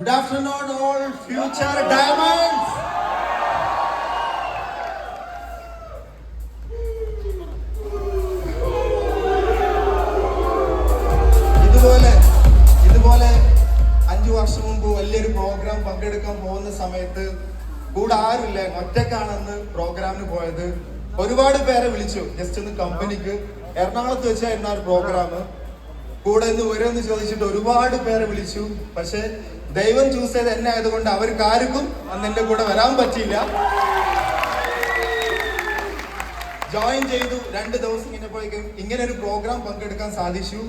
Good afternoon, all future diamonds. ഇതുപോലെ ഇതുപോലെ അഞ്ചു വർഷം മുമ്പ് വലിയൊരു പ്രോഗ്രാം പങ്കെടുക്കാൻ പോകുന്ന സമയത്ത് കൂടെ ആരുമില്ല. ഒറ്റക്കാണെന്ന് പ്രോഗ്രാമിന് പോയത്. ഒരുപാട് പേരെ വിളിച്ചു. ജസ്റ്റ് ഒന്ന് കമ്പനിക്ക് എറണാകുളത്ത് വെച്ചായിരുന്നു ആ ഒരു പ്രോഗ്രാം കൂടെ ഇന്ന് വരുമെന്ന് ചോദിച്ചിട്ട് ഒരുപാട് പേരെ വിളിച്ചു. പക്ഷെ ദൈവം ചൂസ് ചെയ്ത് എന്നെ ആയതുകൊണ്ട് അവർക്ക് ആർക്കും അന്ന് എന്റെ കൂടെ വരാൻ പറ്റിയില്ല. ജോയിൻ ചെയ്തു. രണ്ട് ദിവസം കഴിഞ്ഞപ്പോഴേക്കും ഇങ്ങനെ ഒരു പ്രോഗ്രാം പങ്കെടുക്കാൻ സാധിച്ചു.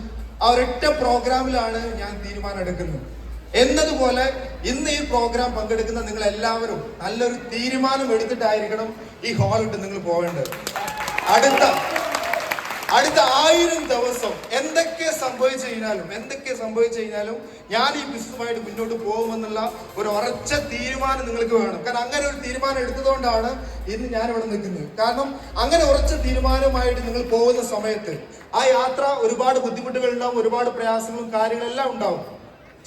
ആ ഒരൊറ്റ പ്രോഗ്രാമിലാണ് ഞാൻ തീരുമാനം എടുക്കുന്നത് എന്നതുപോലെ ഇന്ന് ഈ പ്രോഗ്രാം പങ്കെടുക്കുന്ന നിങ്ങൾ എല്ലാവരും നല്ലൊരു തീരുമാനം എടുത്തിട്ടായിരിക്കണം ഈ ഹാളിട്ട് നിങ്ങൾ പോകേണ്ടത് അടുത്ത അടുത്ത ആയിരം ദിവസം എന്തൊക്കെ സംഭവിച്ചു കഴിഞ്ഞാലും എന്തൊക്കെ സംഭവിച്ചു കഴിഞ്ഞാലും ഞാൻ ഈ ബിസിനസ്സുമായിട്ട് മുന്നോട്ട് പോകുമെന്നുള്ള ഒരു ഉറച്ച തീരുമാനം നിങ്ങൾക്ക് വേണം. കാരണം അങ്ങനെ ഒരു തീരുമാനം എടുത്തതുകൊണ്ടാണ് ഇന്ന് ഞാൻ ഇവിടെ നിൽക്കുന്നത്. കാരണം അങ്ങനെ ഉറച്ച തീരുമാനമായിട്ട് നിങ്ങൾ പോകുന്ന സമയത്ത് ആ യാത്ര ഒരുപാട് ബുദ്ധിമുട്ടുകൾ ഉണ്ടാവും ഒരുപാട് പ്രയാസങ്ങളും കാര്യങ്ങളെല്ലാം ഉണ്ടാവും.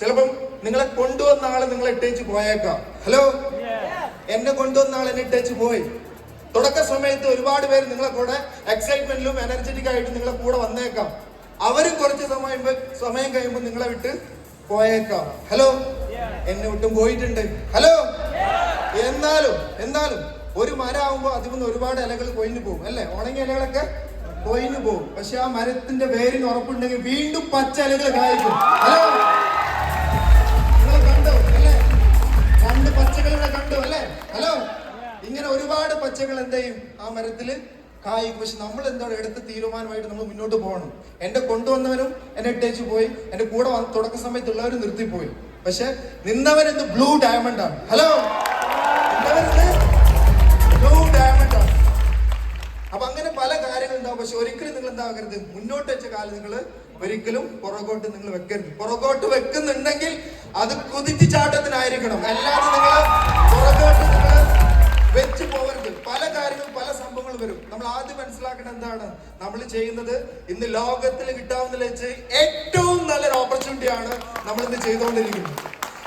ചിലപ്പം നിങ്ങളെ കൊണ്ടുവന്ന ആൾ നിങ്ങളെ ഇട്ടേച്ച് പോയേക്കാം. ഹലോ എന്നെ കൊണ്ടുവന്ന ആൾ എന്നെ ഇട്ടേച്ച് പോയി. തുടക്ക സമയത്ത് ഒരുപാട് പേര് നിങ്ങളെ കൂടെ എക്സൈറ്റ്മെന്റിലും എനർജറ്റിക് ആയിട്ട് നിങ്ങളെ കൂടെ വന്നേക്കാം. അവരും കുറച്ച് സമയം സമയം കഴിയുമ്പോൾ നിങ്ങളെ വിട്ട് പോയേക്കാം. ഹലോ എന്നെ വിട്ടും പോയിട്ടുണ്ട്. ഹലോ എന്നാലും എന്നാലും ഒരു മരം ആവുമ്പോൾ അതിൽ നിന്ന് ഒരുപാട് ഇലകൾ കൊയിഞ്ഞു പോകും അല്ലേ? ഉണങ്ങിയ ഇലകളൊക്കെ കൊയിഞ്ഞു പോകും. പക്ഷെ ആ മരത്തിന്റെ വേരിന് ഉറപ്പുണ്ടെങ്കിൽ വീണ്ടും പച്ച ഇലകൾ കായ്ക്കും. ഹലോ എന്ത് ആ മരത്തിൽ കായിക്കും. പക്ഷെ നമ്മൾ എന്താണ് എടുത്ത തീരുമാനമായിട്ട് നമ്മൾ മുന്നോട്ട് പോകണം. എന്റെ കൊണ്ടുവന്നവനും എന്നെ ഇട്ടേച്ച് പോയി. എന്റെ കൂടെ തുടക്ക സമയത്തുള്ളവരും നിർത്തിപ്പോയി. പക്ഷെ നിന്നവൻ എന്ത്? ബ്ലൂ ഡയമണ്ട് ആണ്. ഹലോ? ബ്ലൂ ഡയമണ്ട് ആണ്. അപ്പൊ അങ്ങനെ പല കാര്യങ്ങളും ഉണ്ടാവും. പക്ഷെ ഒരിക്കലും നിങ്ങൾ എന്താകരുത് മുന്നോട്ട് വെച്ച കാലം നിങ്ങൾ ഒരിക്കലും പുറകോട്ട് നിങ്ങൾ വെക്കരുത്. പുറകോട്ട് വെക്കുന്നുണ്ടെങ്കിൽ അത് കുതിച്ചു ചാട്ടത്തിനായിരിക്കണം. അല്ലാതെ നിങ്ങൾ പുറകോട്ട് നിങ്ങൾ വെച്ച് പോകരുത്. പല വരും. നമ്മൾ ആദ്യം മനസ്സിലാക്കേണ്ട എന്താണ്? നമ്മൾ ചെയ്യുന്നത് ഇന്ന് ലോകത്തിൽ കിട്ടാവുന്ന ഏറ്റവും നല്ലൊരു ഓപ്പർച്യൂണിറ്റി ആണ് നമ്മൾ ഇന്ന് ചെയ്തുകൊണ്ടിരിക്കുന്നത്.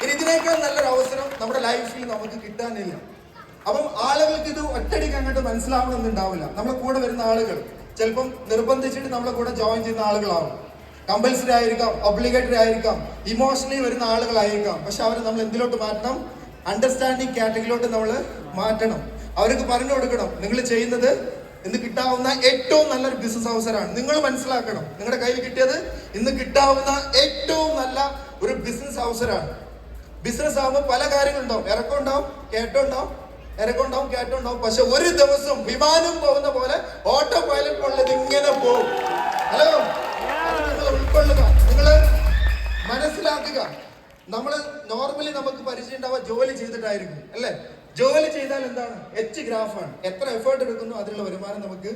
ഇനി ഇതിനേക്കാൾ നല്ലൊരു അവസരം നമ്മുടെ ലൈഫിൽ നമുക്ക് കിട്ടാനില്ല. അപ്പം ആളുകൾക്ക് ഇത് ഒറ്റടിക്ക് അങ്ങോട്ട് മനസ്സിലാവണമെന്നുണ്ടാവില്ല നമ്മളെ കൂടെ വരുന്ന ആളുകൾ ചിലപ്പം നിർബന്ധിച്ചിട്ട് നമ്മളെ കൂടെ ജോയിൻ ചെയ്യുന്ന ആളുകളാവും. കമ്പൽസറി ആയിരിക്കാം ഒബ്ലിഗേറ്ററി ആയിരിക്കാം ഇമോഷണലി വരുന്ന ആളുകളായിരിക്കാം. പക്ഷെ അവരെ നമ്മൾ എന്തിലോട്ട് മാറ്റണം? അണ്ടർസ്റ്റാൻഡിങ് കാറ്റഗറിയിലോട്ട് നമ്മൾ മാറ്റണം. അവർക്ക് പറഞ്ഞു കൊടുക്കണം. നിങ്ങൾ ചെയ്യുന്നത് ഇന്ന് കിട്ടാവുന്ന ഏറ്റവും നല്ലൊരു ബിസിനസ് അവസരമാണ്. നിങ്ങൾ മനസ്സിലാക്കണം. നിങ്ങളുടെ കയ്യിൽ കിട്ടിയത് ഇന്ന് കിട്ടാവുന്ന ഏറ്റവും നല്ല ഒരു ബിസിനസ് അവസരമാണ്. ബിസിനസ് ആകുമ്പോൾ പല കാര്യങ്ങളുണ്ടാവും. ഇറക്കം ഉണ്ടാവും കയറ്റം ഉണ്ടാവും ഇറക്കം ഉണ്ടാവും ഉണ്ടാവും. പക്ഷെ ഒരു ദിവസം വിമാനം പോകുന്ന പോലെ ഓട്ടോ പൈലറ്റ് പോലുള്ളത് ഇങ്ങനെ പോകും. ഹലോ ഉൾക്കൊള്ളുക. നിങ്ങൾ മനസ്സിലാക്കുക. നമ്മൾ നോർമലി നമുക്ക് പരിചയം ഉണ്ടാവുക ജോലി ചെയ്തിട്ടായിരിക്കും. അല്ലേ? ജോലി ചെയ്താൽ എന്താണ്? എച്ച് ഗ്രാഫാണ് എത്ര എഫേർട്ട് എടുക്കുന്നു അതിനുള്ള വരുമാനം നമുക്ക്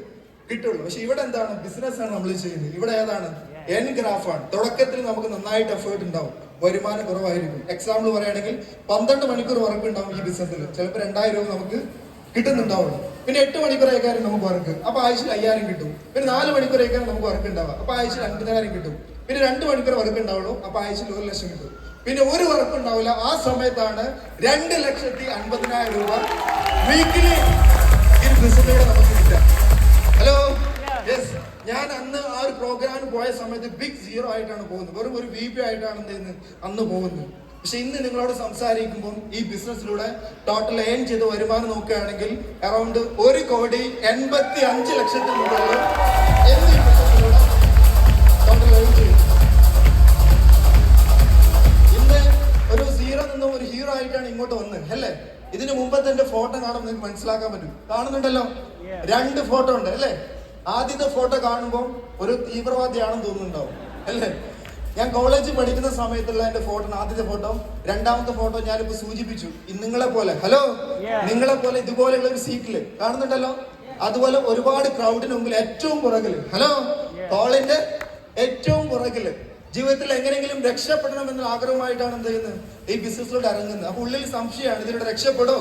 കിട്ടുള്ളൂ. പക്ഷെ ഇവിടെ എന്താണ്? ബിസിനസ് ആണ് നമ്മൾ ചെയ്യുന്നത്. ഇവിടെ ഏതാണ്? എൻ ഗ്രാഫാണ് തുടക്കത്തിൽ നമുക്ക് നന്നായിട്ട് എഫേർട്ട് ഉണ്ടാവും. വരുമാനം കുറവായിരിക്കും. എക്സാമ്പിൾ പറയുകയാണെങ്കിൽ പന്ത്രണ്ട് മണിക്കൂർ വർക്ക് ഉണ്ടാവും ഈ ബിസിനസ്സിൽ ചിലപ്പോൾ രണ്ടായിരം രൂപ നമുക്ക് കിട്ടുന്നുണ്ടാവുള്ളൂ. പിന്നെ എട്ട് മണിക്കൂർ അയക്കാനും നമുക്ക് വർക്ക് അപ്പൊ ആഴ്ചയിൽ അയ്യായിരം കിട്ടും. പിന്നെ നാല് മണിക്കൂർ അയക്കാനും നമുക്ക് വർക്ക് ഉണ്ടാവുക അപ്പൊ ആഴ്ചയിൽ അൻപതിനായിരം കിട്ടും. പിന്നെ രണ്ട് മണിക്കൂർ വർക്ക് ഉണ്ടാവുള്ളൂ. അപ്പൊ ആഴ്ചയിൽ ഒരു ലക്ഷം കിട്ടും. പിന്നെ ഒരു വർക്ക് ഉണ്ടാവില്ല ആ സമയത്താണ് രണ്ട് ലക്ഷത്തി അൻപതിനായിരം രൂപ വീക്കിലി കിട്ടുക. ഹലോ യെസ് ഞാൻ അന്ന് ആ ഒരു പ്രോഗ്രാമിന് പോയ സമയത്ത് ബിഗ് സീറോ ആയിട്ടാണ് പോകുന്നത്. വെറും ഒരു വി പി ആയിട്ടാണ് എന്ത് അന്ന് പോകുന്നത്. പക്ഷെ ഇന്ന് നിങ്ങളോട് സംസാരിക്കുമ്പോൾ ഈ ബിസിനസ്സിലൂടെ ടോട്ടൽ ഏൺ ചെയ്ത് വരുമാനം നോക്കുകയാണെങ്കിൽ അറൗണ്ട് ഒരു കോടി എൺപത്തി അഞ്ച് ലക്ഷത്തിൽ മുകളിൽ ഇങ്ങോട്ട് വന്ന് അല്ലേ? ഇതിനു മുമ്പത്തെ എന്റെ ഫോട്ടോ കാണുമ്പോൾ നിങ്ങൾക്ക് മനസ്സിലാക്കാൻ പറ്റും. കാണുന്നുണ്ടല്ലോ? രണ്ട് ഫോട്ടോ ഉണ്ട് അല്ലേ? ആദ്യത്തെ ഫോട്ടോ കാണുമ്പോൾ ഒരു തീവ്രവാദിയാണെന്ന് തോന്നുന്നുണ്ടാവും അല്ലേ? ഞാൻ കോളേജിൽ പഠിക്കുന്ന സമയത്തുള്ള എന്റെ ഫോട്ടോ ആദ്യത്തെ ഫോട്ടോ. രണ്ടാമത്തെ ഫോട്ടോ ഞാനിപ്പോ സൂചിപ്പിച്ചു. നിങ്ങളെ പോലെ. ഹലോ നിങ്ങളെ പോലെ ഇതുപോലെയുള്ള ഒരു സീറ്റിൽ കാണുന്നുണ്ടല്ലോ? അതുപോലെ ഒരുപാട് ക്രൗഡിന് മുമ്പിൽ ഏറ്റവും പുറകിൽ. ഹലോ കോളിന്റെ ഏറ്റവും പുറകിൽ. ജീവിതത്തിൽ എങ്ങനെയെങ്കിലും രക്ഷപ്പെടണം എന്ന ആഗ്രഹമായിട്ടാണ് എന്ത് ചെയ്യുന്നത്? ഈ ബിസിനസ്സിലൂടെ ഇറങ്ങുന്നത്. അപ്പൊ ഉള്ളിൽ സംശയമാണ് ഇതിലൂടെ രക്ഷപ്പെടോ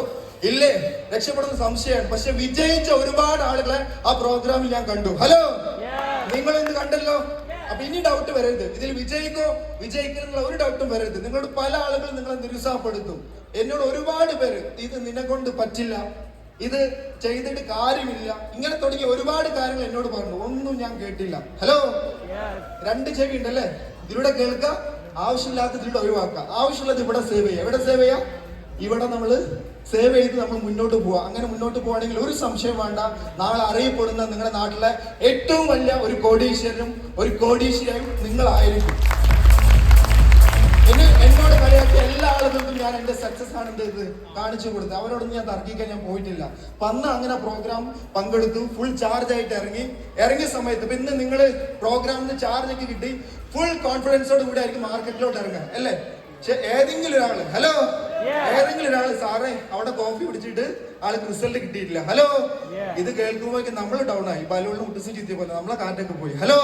ഇല്ലേ? രക്ഷപ്പെടുന്ന സംശയമാണ്. പക്ഷെ വിജയിച്ച ഒരുപാട് ആളുകളെ ആ പ്രോഗ്രാമിൽ ഞാൻ കണ്ടു. ഹലോ നിങ്ങൾ ഇന്ന് കണ്ടല്ലോ? അപ്പൊ ഇനി ഡൗട്ട് വരരുത്. ഇതിൽ വിജയിക്കോ? വിജയിക്കുന്നുള്ള ഒരു ഡൗട്ടും വരരുത്. നിങ്ങളോട് പല ആളുകൾ നിങ്ങളെ നിരുത്സാഹപ്പെടുത്തും. എന്നോട് ഒരുപാട് പേര് ഇത് നിന്നെ കൊണ്ട് പറ്റില്ല. ഇത് ചെയ്തിട്ട് കാര്യമില്ല. ഇങ്ങനെ തുടങ്ങിയ ഒരുപാട് കാര്യങ്ങൾ എന്നോട് പറഞ്ഞു. ഒന്നും ഞാൻ കേട്ടില്ല. ഹലോ രണ്ട് ചെവി ഉണ്ടല്ലേ? ഇതിലൂടെ കേൾക്കുക ആവശ്യമില്ലാത്ത ഇതിലൂടെ ഒഴിവാക്കുക ആവശ്യമുള്ളത് ഇവിടെ സേവ് ചെയ്യുക. എവിടെ സേവ് ചെയ്യാം ഇവിടെ നമ്മൾ സേവ് ചെയ്ത് നമ്മൾ മുന്നോട്ട് പോവുക. അങ്ങനെ മുന്നോട്ട് പോവുകയാണെങ്കിൽ ഒരു സംശയം വേണ്ട. നാളെ അറിയപ്പെടുന്ന നിങ്ങളുടെ നാട്ടിലെ ഏറ്റവും വലിയ ഒരു കോടീശ്വരനും ഒരു കോടീശ്വരയും നിങ്ങളായിരിക്കും. എന്നോട് കളിയാക്കി എല്ലാ ആളുകൾക്കും ഞാൻ എന്റെ സക്സസ് ആണ് എന്ത് ഇത് കാണിച്ചു കൊടുത്തത്. അവരോടൊന്നും ഞാൻ തർക്കിക്കാൻ ഞാൻ പോയിട്ടില്ല. അപ്പൊ അന്ന് അങ്ങനെ പ്രോഗ്രാം പങ്കെടുത്തു. ഫുൾ ചാർജ് ആയിട്ട് ഇറങ്ങി. ഇറങ്ങിയ സമയത്ത് ഇപ്പൊ ഇന്ന് നിങ്ങൾ പ്രോഗ്രാമിന് ചാർജ് ഒക്കെ കിട്ടി. ഫുൾ കോൺഫിഡൻസോട് കൂടി ആയിരിക്കും മാർക്കറ്റിലോട്ട് ഇറങ്ങുക. അല്ലേ? പക്ഷെ ഏതെങ്കിലും ഒരാൾ ഹലോ ഏതെങ്കിലും ഒരാൾ സാറേ അവിടെ കോഫി കുടിച്ചിട്ട് ആൾക്ക് റിസൾട്ട് കിട്ടിയിട്ടില്ല. ഹലോ ഇത് കേൾക്കുമ്പോഴേക്കും നമ്മൾ ഡൗൺ ആയി. ബലൂണിൽ മുട്ടിച്ച് ചിത്തിയ പോലെ. നമ്മളെ കാറ്റൊക്കെ പോയി. ഹലോ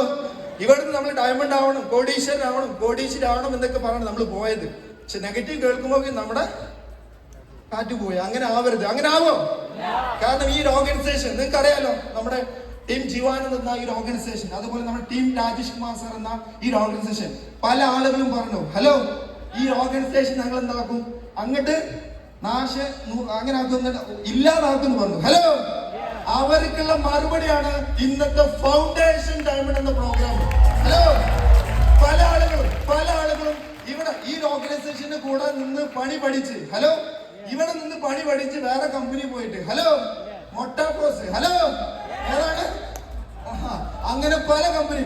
ഇവിടുന്ന് നമ്മൾ ഡയമണ്ട് ആവണം കോടീശ്വരൻ ആവണം എന്നൊക്കെ പറഞ്ഞാണ് നമ്മൾ പോയത്. പക്ഷെ നെഗറ്റീവ് കേൾക്കുമ്പോഴേക്കും നമ്മുടെ കാറ്റ് പോയി. അങ്ങനെ ആവരുത്. അങ്ങനെ ആവോ? കാരണം ഈ ഒരു ഓർഗനൈസേഷൻ നിങ്ങൾക്ക് അറിയാലോ നമ്മുടെ ടീം ജീവാനന്ദ് എന്ന ഈ ഒരു ഓർഗനൈസേഷൻ അതുപോലെ നമ്മുടെ ടീം രാജേഷ് കുമാർ സാർ എന്ന ഈ ഒരു ഓർഗനൈസേഷൻ പല ആളുകളും പറഞ്ഞു ഹലോ ഈ ഓർഗനൈസേഷൻ ഞങ്ങൾ എന്താക്കും? അങ്ങോട്ട് നാശ അങ്ങനെ ആക്കുന്ന ഇല്ലാതാക്കും പറഞ്ഞു. ഹലോ അവർക്കുള്ള മറുപടിയാണ് ഇന്നത്തെ ഫൗണ്ടേഷൻ ഡയമണ്ട് എന്ന പ്രോഗ്രാം ഹലോ പല ആളുകളും പല ആളുകളും ഇവിടെ ഈ ഓർഗനൈസേഷന്റെ കൂടെ നിന്ന് പണി പഠിച്ച് ഹലോ ഇവിടെ നിന്ന് പണി പഠിച്ച് വേറെ കമ്പനി പോയിട്ട് ഹലോ മൊട്ടാപ്രോസ് ഹലോ ഏതാണ്? അങ്ങനെ പല കമ്പനി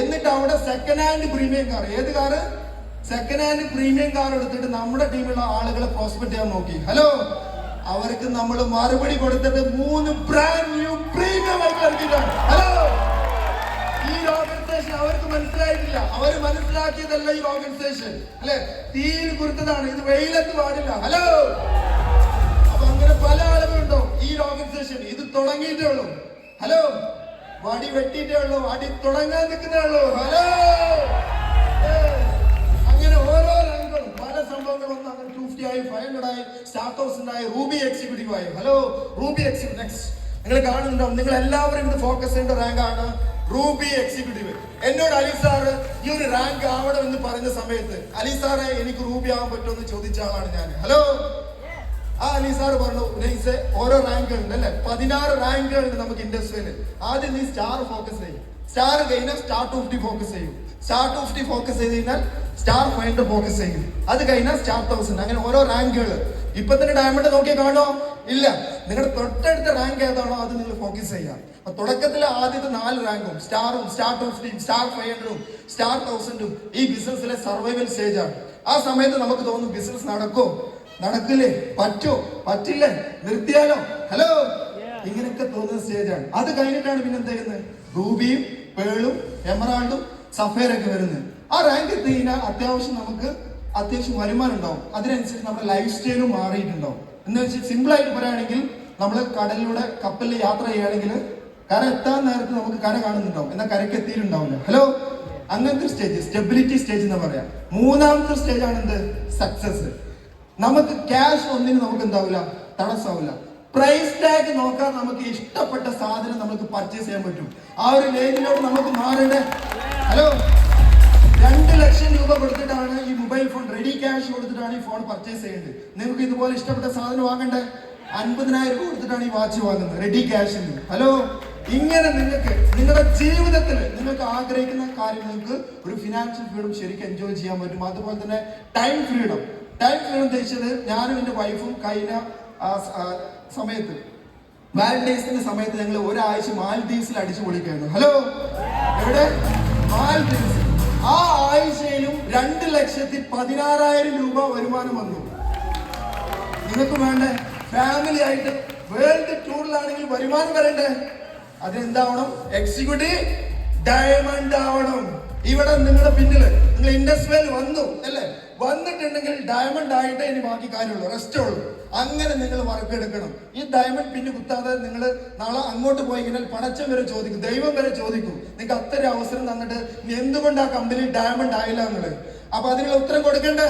എന്നിട്ട് അവിടെ സെക്കൻഡ് ഹാൻഡ് പ്രീമിയം കാർ ഏത് car second hand premium car എടുത്തിട്ട് നമ്മുടെ ടീമിലുള്ള ആളുകളെ പ്രോസ്പെക്ട് ചെയ്യാൻ നോക്കി. ഹലോ അവർക്ക് നമ്മൾ മറുപടി കൊടുത്തിട്ട് മൂന്ന് ബ്രാൻഡ് ന്യൂ പ്രീമിയം ആയിട്ട് ഹലോ ഈ ഓർഗനൈസേഷൻ അവർക്ക് മനസ്സിലായിട്ടില്ല. അവർ മനസ്സിലാക്കിയതല്ല ഈ ഓർഗനൈസേഷൻ അല്ലെ? തീയിൽ കുറുത്തതാണ് ഇത് വെയിലത്ത് പാടില്ല. ഹലോ അപ്പൊ അങ്ങനെ പല ആളുകളുണ്ടോ ഈ ഓർഗനൈസേഷൻ ഇത് തുടങ്ങിയിട്ടേ ഉള്ളൂ. ഹലോ വടി വെട്ടിയിട്ടേ ഉള്ളൂ. വടി തുടങ്ങാൻ നിൽക്കുന്നേ ഉള്ളൂ. ഹലോ സംഭവങ്ങളും വന്ന് അങ്ങനെ ടു ഫിഫ്റ്റി ആയി ഫൈവ് ഹൺഡ്രഡ് ആയി സ്റ്റാർ തൗസൻഡ് ആയി. റൂബി എക്സിക്യൂട്ടീവ് ആയി ഹലോ റൂബി എക്സിക്യൂട്ടീവ് നെക്സ്റ്റ് നിങ്ങൾ കാണുന്നുണ്ടാവും നിങ്ങൾ എല്ലാവരും ഇത് ഫോക്കസ് ചെയ്യേണ്ട ആണ് റൂബി എക്സിക്യൂട്ടീവ് എന്നോട് അലി സാർ ഈ ഒരു റാങ്ക് ആവണം എന്ന് പറഞ്ഞ സമയത്ത് അലി സാറെ എനിക്ക് റൂബി ആവാൻ പറ്റുമെന്ന് ചോദിച്ച ആളാണ് ഞാൻ. ഹലോ ആ അലി സാർ പറഞ്ഞു നൈസ് ഓരോ റാങ്ക് ഉണ്ട് അല്ലെ? പതിനാറ് റാങ്കുകൾ ഉണ്ട് നമുക്ക് ഇൻഡസ്ട്രിയിൽ. ആദ്യം നീ സ്റ്റാർ ഫോക്കസ് ചെയ്യും. സ്റ്റാർ കഴിഞ്ഞാൽ സ്റ്റാർ ടു ഫിഫ്റ്റി ഫോക്കസ് ചെയ്യും. സ്റ്റാർ ടു ഫിഫ്റ്റി ഫോക്കസ് ചെയ്ത് കഴിഞ്ഞാൽ സ്റ്റാർ ഫൈവ് ഫോക്കസ് ചെയ്യും. അത് കഴിഞ്ഞാൽ സ്റ്റാർ തൗസൻഡ് അങ്ങനെ ഓരോ റാങ്കുകൾ ഇപ്പൊ തന്നെ ഡയമണ്ട് നോക്കിയാൽ കാണോ? ഇല്ല. നിങ്ങളുടെ തൊട്ടടുത്ത റാങ്ക് ഏതാണോ അത് നിങ്ങൾ ഫോക്കസ് ചെയ്യാം. അപ്പൊ തുടക്കത്തിലെ ആദ്യത്തെ നാല് റാങ്കും സ്റ്റാറും സ്റ്റാർ ടു ഫിഫ്റ്റിയും സ്റ്റാർ ഫൈവ് ഹൺഡ്രഡും സ്റ്റാർ തൗസൻഡും ഈ ബിസിനസ്സിലെ സർവൈവൽ സ്റ്റേജ് ആണ്. ആ സമയത്ത് നമുക്ക് തോന്നും ബിസിനസ് നടക്കും. നടക്കില്ലേ? പറ്റോ? പറ്റില്ലേ? നിർത്തിയാലോ? ഹലോ? ഇങ്ങനെയൊക്കെ തോന്നുന്ന സ്റ്റേജാണ് അത് കഴിഞ്ഞിട്ടാണ് പിന്നെ എന്ത് ചെയ്യുന്നത്? റൂബിയും പേളും എമറാൾഡും സഫേറൊക്കെ വരുന്നത്. ആ റാങ്ക് എത്തി കഴിഞ്ഞാൽ അത്യാവശ്യം നമുക്ക് അത്യാവശ്യം വരുമാനം ഉണ്ടാവും. അതിനനുസരിച്ച് നമ്മുടെ ലൈഫ് സ്റ്റൈലും മാറിയിട്ടുണ്ടാവും. എന്ന് വെച്ചാൽ സിമ്പിൾ ആയിട്ട് പറയുകയാണെങ്കിൽ നമ്മൾ കടലിലൂടെ കപ്പലിൽ യാത്ര ചെയ്യുകയാണെങ്കിൽ കര എത്താൻ നേരത്ത് നമുക്ക് കര കാണുന്നുണ്ടാവും. എന്നാൽ കരയ്ക്ക് എത്തിയിട്ടുണ്ടാവില്ല. ഹലോ അങ്ങനത്തെ സ്റ്റേജ് സ്റ്റെബിലിറ്റി സ്റ്റേജ് എന്ന് പറയാം. മൂന്നാമത്തെ സ്റ്റേജ് ആണ് എന്ത് സക്സസ് നമുക്ക് ക്യാഷ് ഒന്നിന് നമുക്ക് എന്താവില്ല? തടസ്സമാവില്ല പ്രൈസ് ടാഗ് നോക്കാൻ നമുക്ക് ഇഷ്ടപ്പെട്ട സാധനം നമുക്ക് പർച്ചേസ് ചെയ്യാൻ പറ്റും. ആ ഒരു ലേജിലോട്ട് നമുക്ക് മാറേണ്ട? ഹലോ രണ്ട് ലക്ഷം രൂപ കൊടുത്തിട്ടാണ് ഈ മൊബൈൽ ഫോൺ റെഡി ക്യാഷ് കൊടുത്തിട്ടാണ് ഈ ഫോൺ പർച്ചേസ് ചെയ്യേണ്ടത് നിങ്ങൾക്ക് ഇതുപോലെ ഇഷ്ടപ്പെട്ട സാധനം വാങ്ങണ്ടേ? അൻപതിനായിരം രൂപ കൊടുത്തിട്ടാണ് ഈ വാച്ച് വാങ്ങുന്നത് റെഡി ക്യാഷിൽ ഹലോ ഇങ്ങനെ നിങ്ങൾക്ക് നിങ്ങളുടെ ജീവിതത്തിൽ നിങ്ങൾക്ക് ആഗ്രഹിക്കുന്ന കാര്യം നിങ്ങൾക്ക് ഒരു ഫിനാൻഷ്യൽ ഫ്രീഡം ശരിക്കും എൻജോയ് ചെയ്യാൻ പറ്റും. അതുപോലെ തന്നെ ടൈം ഫ്രീഡം ഫ്രീഡം ഉദ്ദേശിച്ചത് ഞാനും എന്റെ വൈഫും കഴിഞ്ഞ സമയത്ത് വാലന്റൈൻസിന്റെ സമയത്ത് ഞങ്ങൾ ഒരാഴ്ച മാൽദീവ്സിൽ അടിച്ചു പൊളിക്കായിരുന്നു ഹലോ? എവിടെ? മാൽദീവ്സ് ആ ആഴ്ചയിലും രണ്ട് ലക്ഷത്തി പതിനാറായിരം രൂപ വരുമാനം വന്നു. നിങ്ങൾക്ക് വേണ്ടേ? ഫാമിലി ആയിട്ട് വേൾഡ് ടൂറിലാണെങ്കിൽ വരുമാനം വരണ്ടേ? അതെന്താവണം? എക്സിക്യൂട്ടീവ് ഡയമണ്ട് ആവണം. ഇവിടെ നിങ്ങളുടെ പിന്നിൽ നിങ്ങൾ ഇൻഡസ്ട്രിയൽ വന്നു അല്ലേ? വന്നിട്ടുണ്ടെങ്കിൽ ഡയമണ്ട് ആയിട്ടേ ഇനി ബാക്കി കാര്യമുള്ളൂ. റെസ്റ്റ് ഉള്ളൂ. അങ്ങനെ നിങ്ങൾ വർക്ക് എടുക്കണം. ഈ ഡയമണ്ട് പിന്നെ കുത്താതെ നിങ്ങൾ നാളെ അങ്ങോട്ട് പോയി കഴിഞ്ഞാൽ പടച്ചം വരെ ചോദിക്കും. ദൈവം വരെ ചോദിക്കും. നിങ്ങൾക്ക് അത്തരം അവസരം തന്നിട്ട് എന്തുകൊണ്ട് ആ കമ്പനി ഡയമണ്ട് ആയില്ല എന്നുള്ളത്? അപ്പൊ അതിനുള്ള ഉത്തരം കൊടുക്കണ്ടേ?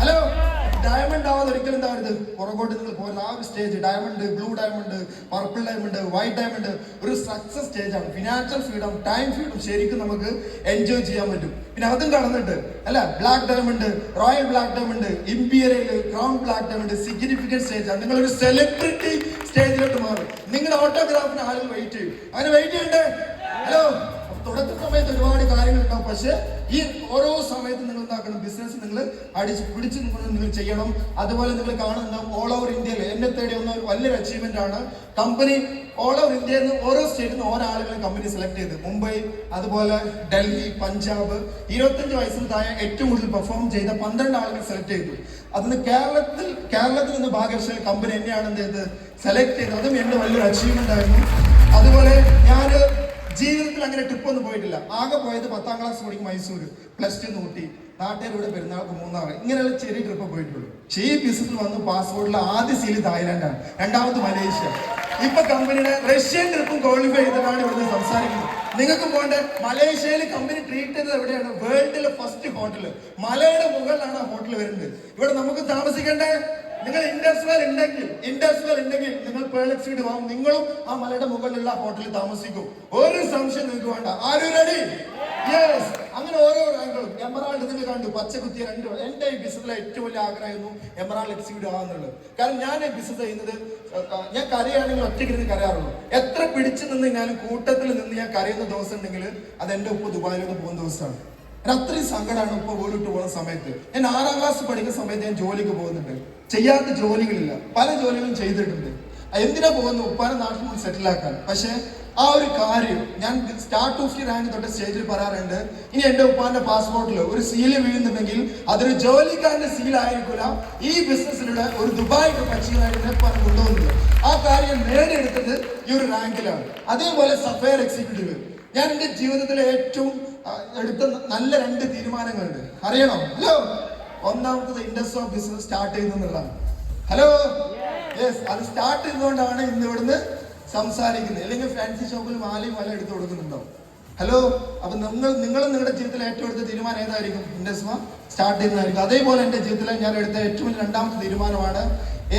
ഹലോ ഡയമണ്ട് ആവാതെ ഒരിക്കലും എന്താവരുത് പുറകോട്ട് നിങ്ങൾ പോകുന്ന ആ stage diamond blue diamond purple diamond white diamond ഒരു സക്സസ് സ്റ്റേജ് ആണ്. ഫിനാൻഷ്യൽ ഫ്രീഡം ടൈം ഫ്രീഡം ശരിക്കും നമുക്ക് എൻജോയ് ചെയ്യാൻ പറ്റും. പിന്നെ അതും കടന്നിട്ട് അല്ല black diamond royal black diamond imperial crown black diamond significant stage ആണ്. നിങ്ങൾ ഒരു സെലിബ്രിറ്റി സ്റ്റേജിലോട്ട് മാറും. നിങ്ങളുടെ ഓട്ടോഗ്രാഫിന് ആളുകൾ വെയിറ്റ് ചെയ്യും. അങ്ങനെ വെയിറ്റ് ചെയ്യണ്ടേ? ഹലോ തുടക്ക സമയത്ത് ഒരുപാട് കാര്യങ്ങൾ ഉണ്ടാവും. പക്ഷെ ഈ ഓരോ സമയത്തും നിങ്ങൾ എന്താക്കണം ബിസിനസ് നിങ്ങൾ അടിച്ച് പിടിച്ച് നിങ്ങൾ ചെയ്യണം. അതുപോലെ നിങ്ങൾ കാണുന്നുണ്ടാവും ഓൾ ഓവർ ഇന്ത്യയിൽ എന്നെ തേടി വന്ന ഒരു വലിയൊരു അച്ചീവ്മെന്റ് ആണ് കമ്പനി ഓൾ ഓവർ ഇന്ത്യയിൽ നിന്ന് ഓരോ സ്റ്റേറ്റിൽ നിന്ന് ഓരോ ആളുകളെ കമ്പനി സെലക്ട് ചെയ്ത്. മുംബൈ അതുപോലെ ഡൽഹി പഞ്ചാബ് ഇരുപത്തഞ്ച് വയസ്സിന് താഴെ ഏറ്റവും കൂടുതൽ പെർഫോം ചെയ്ത പന്ത്രണ്ട് ആളുകൾ സെലക്ട് ചെയ്തു. അതിന് കേരളത്തിൽ കേരളത്തിൽ നിന്ന് ഭാഗ്യവശാൽ കമ്പനി എന്നെയാണ് എന്ത് ചെയ്ത് സെലക്ട് ചെയ്തത്. അതും എന്റെ വലിയൊരു അച്ചീവ്മെന്റ് ആയിരുന്നു. അതുപോലെ ഞാൻ ജീവിതത്തിൽ അങ്ങനെ ട്രിപ്പ് ഒന്നും പോയിട്ടില്ല. ആകെ പോയത് പത്താം ക്ലാസ് പഠിക്കും മൈസൂർ പ്ലസ് ടു നൂറ്റി നാട്ടുകാരുടെ പെരുന്നാൾക്ക് മൂന്നാർ ഇങ്ങനെയുള്ള ചെറിയ ട്രിപ്പ് പോയിട്ടുള്ളൂ. പക്ഷേ ഈ ബിസിനസ്സിൽ വന്ന് പാസ്പോർട്ടിൽ ആദ്യ സീൽ തായ്ലാന്റാണ് രണ്ടാമത് മലേഷ്യ. ഇപ്പൊ കമ്പനിയുടെ റഷ്യൻ ട്രിപ്പും ക്വാളിഫൈ ചെയ്തിട്ടാണ് ഇവിടുന്ന് സംസാരിക്കുന്നത്. നിങ്ങൾക്ക് പോകേണ്ട. മലേഷ്യയിൽ കമ്പനി ട്രീറ്റ് ചെയ്തത് എവിടെയാണ്? വേൾഡിലെ ഫസ്റ്റ് ഹോട്ടൽ മലയുടെ മുകളിലാണ് ആ ഹോട്ടൽ വരുന്നത്. ഇവിടെ നമുക്ക് താമസിക്കേണ്ടേ? നിങ്ങൾ ഇൻഡസ്ട്രിയൽ ഉണ്ടെങ്കിൽ ഇൻഡസ്ട്രിയൽ ഉണ്ടെങ്കിൽ നിങ്ങൾ പേളക്സീഡ് വാങ്ങും. നിങ്ങളും ആ മലയുടെ മുകളിലുള്ള ഹോട്ടലിൽ താമസിക്കും. ഒരു സംശയം നിങ്ങൾക്ക് വേണ്ട. ആരും റെഡി യെസ് അങ്ങനെ ഓരോ റാങ്കുകളും എമറാൾഡ് നിങ്ങൾ കണ്ടു. പച്ച കുത്തിയ രണ്ട് എന്റെ ഈ ബിസിനസ്സിലെ ഏറ്റവും വലിയ ആഗ്രഹമായിരുന്നു എമറാൾഡ് എക്സിക്യൂട്ട് ആവുന്നുള്ളത് കാരണം ഞാൻ ഈ ബിസിനസ് ചെയ്യുന്നത് ഞാൻ കരയാണെങ്കിൽ ഒറ്റയ്ക്ക് ഇരുന്ന് കരയാറുള്ളൂ. എത്ര പിടിച്ചു നിന്ന് ഞാൻ കൂട്ടത്തിൽ നിന്ന് ഞാൻ കരയുന്ന ദിവസം ഉണ്ടെങ്കിൽ അത് എന്റെ ഉപ്പ് ദുബായിലേക്ക് പോകുന്ന ദിവസമാണ്. അത്രയും സങ്കടമാണ് ഇപ്പൊ വീടിട്ട് പോകുന്ന സമയത്ത്. ഞാൻ ആറാം ക്ലാസ് പഠിക്കുന്ന സമയത്ത് ഞാൻ ജോലിക്ക് പോകുന്നുണ്ട്. ചെയ്യാത്ത ജോലികളില്ല. പല ജോലികളും ചെയ്തിട്ടുണ്ട്. എന്തിനാ പോകുന്നത്? ഉപ്പാനെ നാട്ടിൽ നിന്ന് സെറ്റിൽ ആക്കാൻ പക്ഷെ ആ ഒരു കാര്യം ഞാൻ സ്റ്റാർട്ട് ഓഫ് റാങ്ക് തൊട്ട് സ്റ്റേജിൽ പറയാറുണ്ട്. ഇനി എന്റെ ഉപ്പാന്റെ പാസ്പോർട്ടിൽ ഒരു സീൽ വീഴുന്നുണ്ടെങ്കിൽ അതൊരു ജോലിക്കാരന്റെ സീൽ ആയിരിക്കില്ല ഈ ബിസിനസ്സിലൂടെ ഒരു ദുബായ് പക്ഷികളായിട്ട് എന്നെ കൊണ്ടുവന്നത് ആ കാര്യം നേടിയെടുത്തത് ഈ ഒരു റാങ്കിലാണ് അതേപോലെ സഫയർ എക്സിക്യൂട്ടീവ് ഞാൻ എന്റെ ജീവിതത്തിലെ ഏറ്റവും എടുത്ത നല്ല രണ്ട് തീരുമാനങ്ങളുണ്ട്. അറിയണോ? ഹലോ ഒന്നാമത്തത് ഇൻഡസ്ട്രി ഓഫ് ബിസിനസ് സ്റ്റാർട്ട് ചെയ്യുന്നതാണ് ഹലോ യെസ് അത് സ്റ്റാർട്ട് ചെയ്തുകൊണ്ടാണ് ഇന്ന് ഇവിടുന്ന് സംസാരിക്കുന്നത്. അല്ലെങ്കിൽ ഫാൻസി ഷോപ്പിൽ മാലയും വല എടുത്തു കൊടുക്കുന്നുണ്ടോ? ഹലോ അപ്പൊ നിങ്ങൾ നിങ്ങൾ നിങ്ങളുടെ ജീവിതത്തിൽ ഏറ്റവും എടുത്ത തീരുമാനം ഏതായിരിക്കും? ഇൻഡസ്മ സ്റ്റാർട്ട് ചെയ്യുന്നതായിരിക്കും. അതേപോലെ എന്റെ ജീവിതത്തിൽ ഞാൻ എടുത്ത ഏറ്റവും രണ്ടാമത്തെ തീരുമാനമാണ്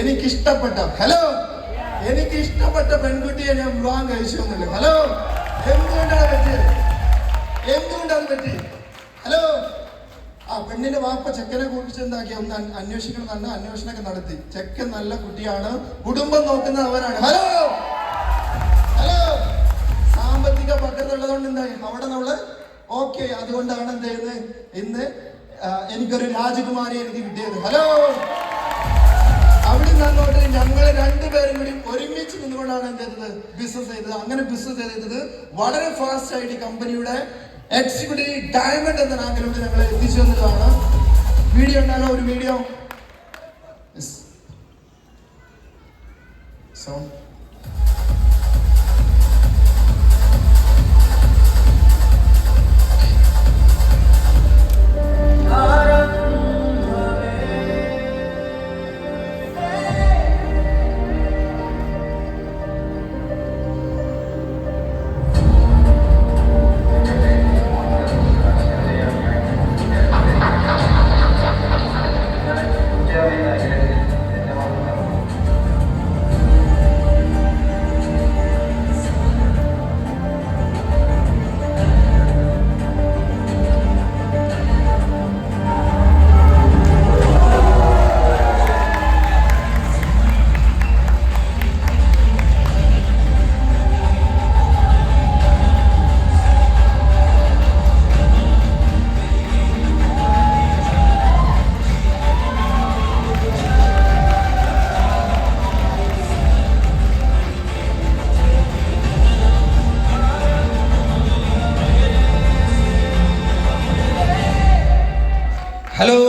എനിക്ക് ഇഷ്ടപ്പെട്ട ഹലോ എനിക്ക് ഇഷ്ടപ്പെട്ട പെൺകുട്ടിയെ ഞാൻ വിവാഹം കഴിച്ചു ഹലോ എന്തുകൊണ്ടാണ് പറ്റിയത് എന്തുകൊണ്ടാണ് പറ്റി ഹലോ? ആ പെണ്ണിന്റെ വാപ്പ ചെക്കനെ കുറിച്ച് എന്താക്കി? ഒന്ന് അന്- അന്വേഷിക്കണം തന്നെ അന്വേഷണമൊക്കെ നടത്തി. ചെക്കൻ നല്ല കുട്ടിയാണ്. കുടുംബം നോക്കുന്ന അവരാണ്. ഹലോ? ഹലോ? സാമ്പത്തിക പക്വത ഉള്ളതുകൊണ്ട് എന്തായി അവിടെ നമ്മൾ ഓക്കെ. അതുകൊണ്ടാണ് എന്ത് ചെയ്യുന്നത്? ഇന്ന് എനിക്കൊരു രാജകുമാരി എനിക്ക് കിട്ടിയത്. ഹലോ? നിന്നോട്ട് ഞങ്ങൾ രണ്ടുപേരും കൂടി ഒരുമിച്ച് നിന്നുകൊണ്ടാണ് എന്ത് ചെയ്തത്? ബിസിനസ് ചെയ്തത്. അങ്ങനെ ബിസിനസ് ചെയ്തത് വളരെ ഫാസ്റ്റ് ആയിട്ട് കമ്പനിയുടെ എക്സിക്യൂട്ടീവ് ഡയമണ്ട് എന്ന റാങ്കിലോട്ട് ഞങ്ങൾ എത്തിച്ചു തന്നതാണ്. വീഡിയോ ഉണ്ടാലോ ഒരു വീഡിയോ സോ ഹലോ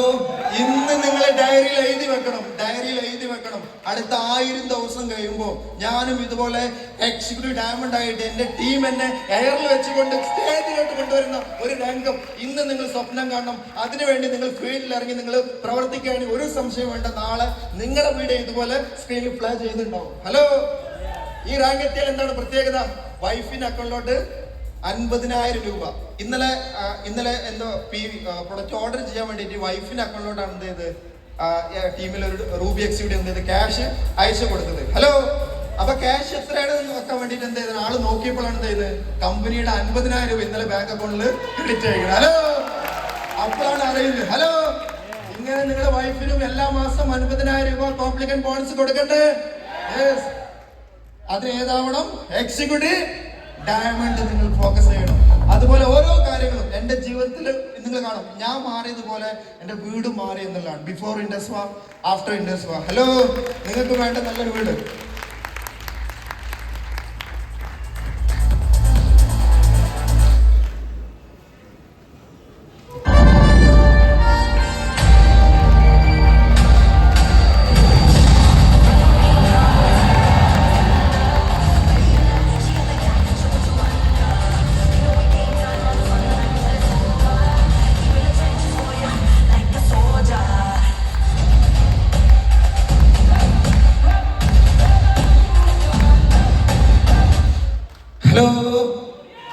ഇന്ന് നിങ്ങൾ ഡയറിയിൽ എഴുതി വെക്കണം. ഡയറിയിൽ എഴുതി വെക്കണം. അടുത്ത ആയിരം ദിവസം കഴിയുമ്പോൾ ഞാനും ഇതുപോലെ എക്സിക്യൂട്ടീവ് ഡയമണ്ട് ആയിട്ട് എന്റെ ടീം എന്നെ എയറിൽ വെച്ചുകൊണ്ട് സ്റ്റേജിലോട്ട് കൊണ്ടുവരുന്ന ഒരു രംഗം ഇന്ന് നിങ്ങൾ സ്വപ്നം കാണണം. അതിനുവേണ്ടി നിങ്ങൾ ഫീൽഡിൽ ഇറങ്ങി നിങ്ങൾ പ്രവർത്തിക്കുകയാണെങ്കിൽ ഒരു സംശയം വേണ്ട. നാളെ നിങ്ങളുടെ വീഡിയോ ഇതുപോലെ സ്ക്രീനിൽ പ്ലേ ചെയ്തിട്ടുണ്ടാവും. ഹലോ ഈ റാങ്ക് എത്തിയാൽ എന്താണ് പ്രത്യേകത? വൈഫിന്റെ അക്കൗണ്ടിലോട്ട് അൻപതിനായിരം രൂപ. ഇന്നലെ ഇന്നലെ എന്തോ പി പ്രൊഡക്റ്റ് ഓർഡർ ചെയ്യാൻ വേണ്ടിയിട്ട് വൈഫിന്റെ അക്കൗണ്ടിലോട്ടാണ് എന്ത് ചെയ്ത് ടീമിൽ ഒരു റൂബി എക്സിയുടെ എന്ത് ചെയ്ത് ക്യാഷ് അയച്ചു കൊടുത്തത്. ഹലോ അപ്പൊ ക്യാഷ് എത്രയാണ് എന്ന് വെക്കാൻ വേണ്ടിട്ട് എന്ത് ചെയ്തത്? ആൾ നോക്കിയപ്പോഴാണ് എന്ത് ചെയ്ത് കമ്പനിയുടെ അൻപതിനായിരം രൂപ ഇന്നലെ ബാങ്ക് അക്കൗണ്ടിൽ ക്രെഡിറ്റ് ആയിരിക്കണം ഹലോ അപ്പോഴാണ് അറിയുന്നത്. ഹലോ ഇങ്ങനെ നിങ്ങളുടെ വൈഫിനും എല്ലാ മാസം അൻപതിനായിരം രൂപ കോംപ്ലിക്കൻ ബോണസ് കൊടുക്കണ്ടേ? അതിന് ഏതാവണം? എക്സിക്യൂട്ടീവ് ഡയമണ്ട് നിങ്ങൾ ഫോക്കസ് ചെയ്യണം. അതുപോലെ ഓരോ കാര്യങ്ങളും എന്റെ ജീവിതത്തിൽ നിങ്ങൾ കാണും. ഞാൻ മാറിയതുപോലെ എന്റെ വീട് മാറി എന്നുള്ളതാണ്. Before Indus after Indus hello നിങ്ങൾക്ക് വേണ്ട നല്ലൊരു വീട്. ഹലോ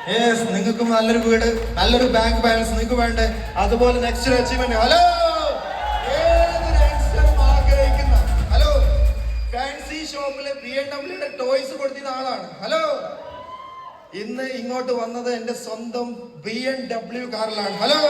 യെസ് നിങ്ങൾക്കും നല്ലൊരു വീട് നല്ലൊരു ബാങ്ക് ബാലൻസ് നിങ്ങൾക്ക് വേണ്ടേ. അതുപോലെ നെക്സ്റ്റ് അച്ചീവ്മെന്റ് ഹലോ ആഗ്രഹിക്കുന്ന? ഹലോ ഫാൻസി ഷോപ്പിലെ ബി ടോയ്സ് കൊടുത്തിരുന്ന ആളാണ്. ഹലോ ഇന്ന് ഇങ്ങോട്ട് വന്നത് എന്റെ സ്വന്തം ബി എം ഡബ്ല്യു കാറിലാണ്. ഹലോ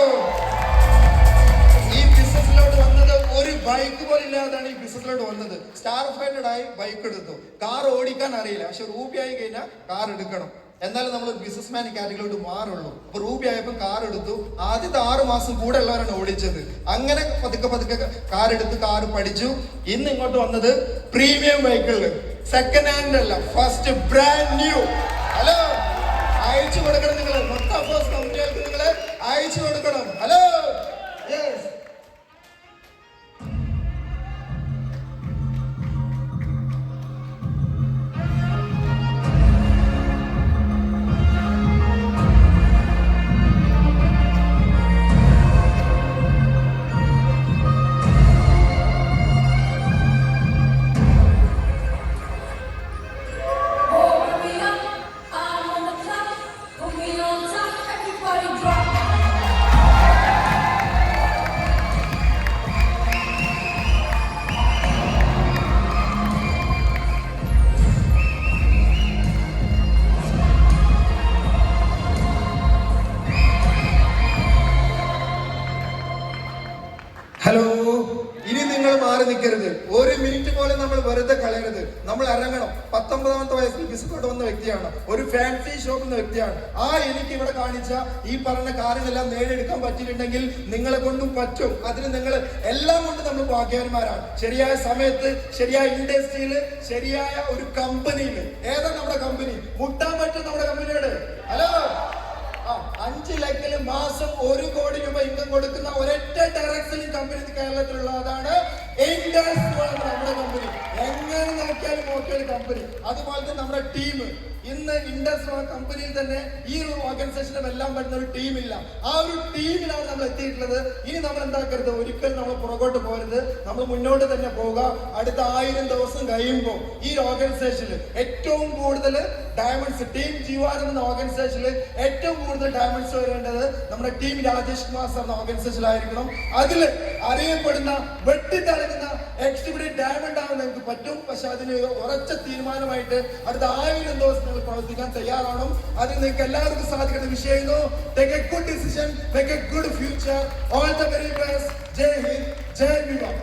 ഈ ബിസിനസ്സിലോട്ട് വന്നത് ഒരു ബൈക്ക് പോലും ഇല്ലാതാണ് ഈ ബിസിനസ്സിലോട്ട് വന്നത്. സ്റ്റാർ ഫൈൻഡ് ആയി ബൈക്ക് എടുത്തു. കാർ ഓടിക്കാൻ അറിയില്ല. പക്ഷെ റൂബി ആയി കഴിഞ്ഞാൽ കാർ എടുക്കണം. എന്നാലും നമ്മൾ ബിസിനസ്മാൻ കാറ്റഗറിയിലോട്ട് മാറുള്ളൂ. അപ്പൊ റൂബി ആയപ്പോൾ കാർ എടുത്തു. ആദ്യത്തെ ആറു മാസം കൂടെ ഉള്ളവരാണ് ഓടിച്ചത്. അങ്ങനെ പതുക്കെ പതുക്കെ കാർ എടുത്ത് കാർ പഠിച്ചു. ഇന്ന് ഇങ്ങോട്ട് വന്നത് പ്രീമിയം വെഹിക്കിളിൽ സെക്കൻഡ് ഹാൻഡ് അല്ല ഫസ്റ്റ് ബ്രാൻഡ് ന്യൂ ഹലോ അയച്ചു കൊടുക്കണം നിങ്ങൾ കമ്പനികൾക്ക് നിങ്ങൾ അയച്ചു കൊടുക്കണം. ബിസിനോട്ട് വ്യക്തിയാണ്. ഒരു ഫാൻസി ഷോപ്പ് എന്ന വ്യക്തിയാണ്. ആ എനിക്ക് ഇവിടെ കാണിച്ച ഈ പറഞ്ഞ കാര്യങ്ങളെല്ലാം നേടിയെടുക്കാൻ പറ്റിയിട്ടുണ്ടെങ്കിൽ നിങ്ങളെ കൊണ്ടും പറ്റും. അതിന് നിങ്ങൾ എല്ലാം കൊണ്ട് നമ്മൾ ഭാഗ്യവാന്മാരാണ്. ശരിയായ സമയത്ത് ശരിയായ ഇൻഡസ്ട്രിയിൽ ശരിയായ ഒരു കമ്പനിയിൽ ഏതാ നമ്മുടെ കമ്പനി? മുട്ടാൻ പറ്റും നമ്മുടെ കമ്പനിയുടെ? ഹലോ? ആ, അഞ്ച് ലക്ഷത്തിൽ മാസം ഒരു കോടി രൂപ ഇൻകം കൊടുക്കുന്ന ഒരൊറ്റ ഡയറക്ഷൻ കമ്പനി കേരളത്തിലുള്ളതാണ്. ഇൻഡസ് നമ്മുടെ കമ്പനി എങ്ങനെ നോക്കിയാലും നോക്കിയ ഒരു കമ്പനി അതുപോലെ തന്നെ നമ്മുടെ ടീം ഇന്ന് ഇൻഡസ് കമ്പനിയിൽ തന്നെ ഈ ഒരു ഓർഗനൈസേഷനും എല്ലാം പറ്റുന്ന ഒരു ടീമില്ല ആ ഒരു ടീമിലാണ് നമ്മൾ എത്തിയിട്ടുള്ളത്. ഇനി നമ്മൾ എന്താക്കരുത് ഒരിക്കലും നമ്മൾ പുറകോട്ട് പോകരുത്. നമ്മൾ മുന്നോട്ട് തന്നെ പോവുക. അടുത്ത ആയിരം ദിവസം കഴിയുമ്പോൾ ഈ ഓർഗനൈസേഷനിൽ ഏറ്റവും കൂടുതൽ ഡയമണ്ട്സ് ടീം ജീവാനം എന്ന ഓർഗനൈസേഷനിൽ ഏറ്റവും കൂടുതൽ ഡയമണ്ട്സ് വരേണ്ടത് നമ്മുടെ ടീം രാജേഷ് കുമാർ സാർ എന്ന ഓർഗനൈസേഷനിലായിരിക്കണം അതിൽ അറിയപ്പെടുന്ന വെട്ടിത്തിളങ്ങുന്ന എക്സിബിറ്റ് ഡയമണ്ട് ആവാൻ നിങ്ങൾക്ക് പറ്റും. പക്ഷെ അതിന് ഉറച്ച തീരുമാനമായിട്ട് അടുത്ത ആയിരം ദിവസം നിങ്ങൾ പ്രവർത്തിക്കാൻ തയ്യാറാണ് അതിന് നിങ്ങൾക്ക് എല്ലാവർക്കും സാധിക്കുന്ന വിഷയം take a good decision make a good future all the very best Jai Hind Jai Vivah.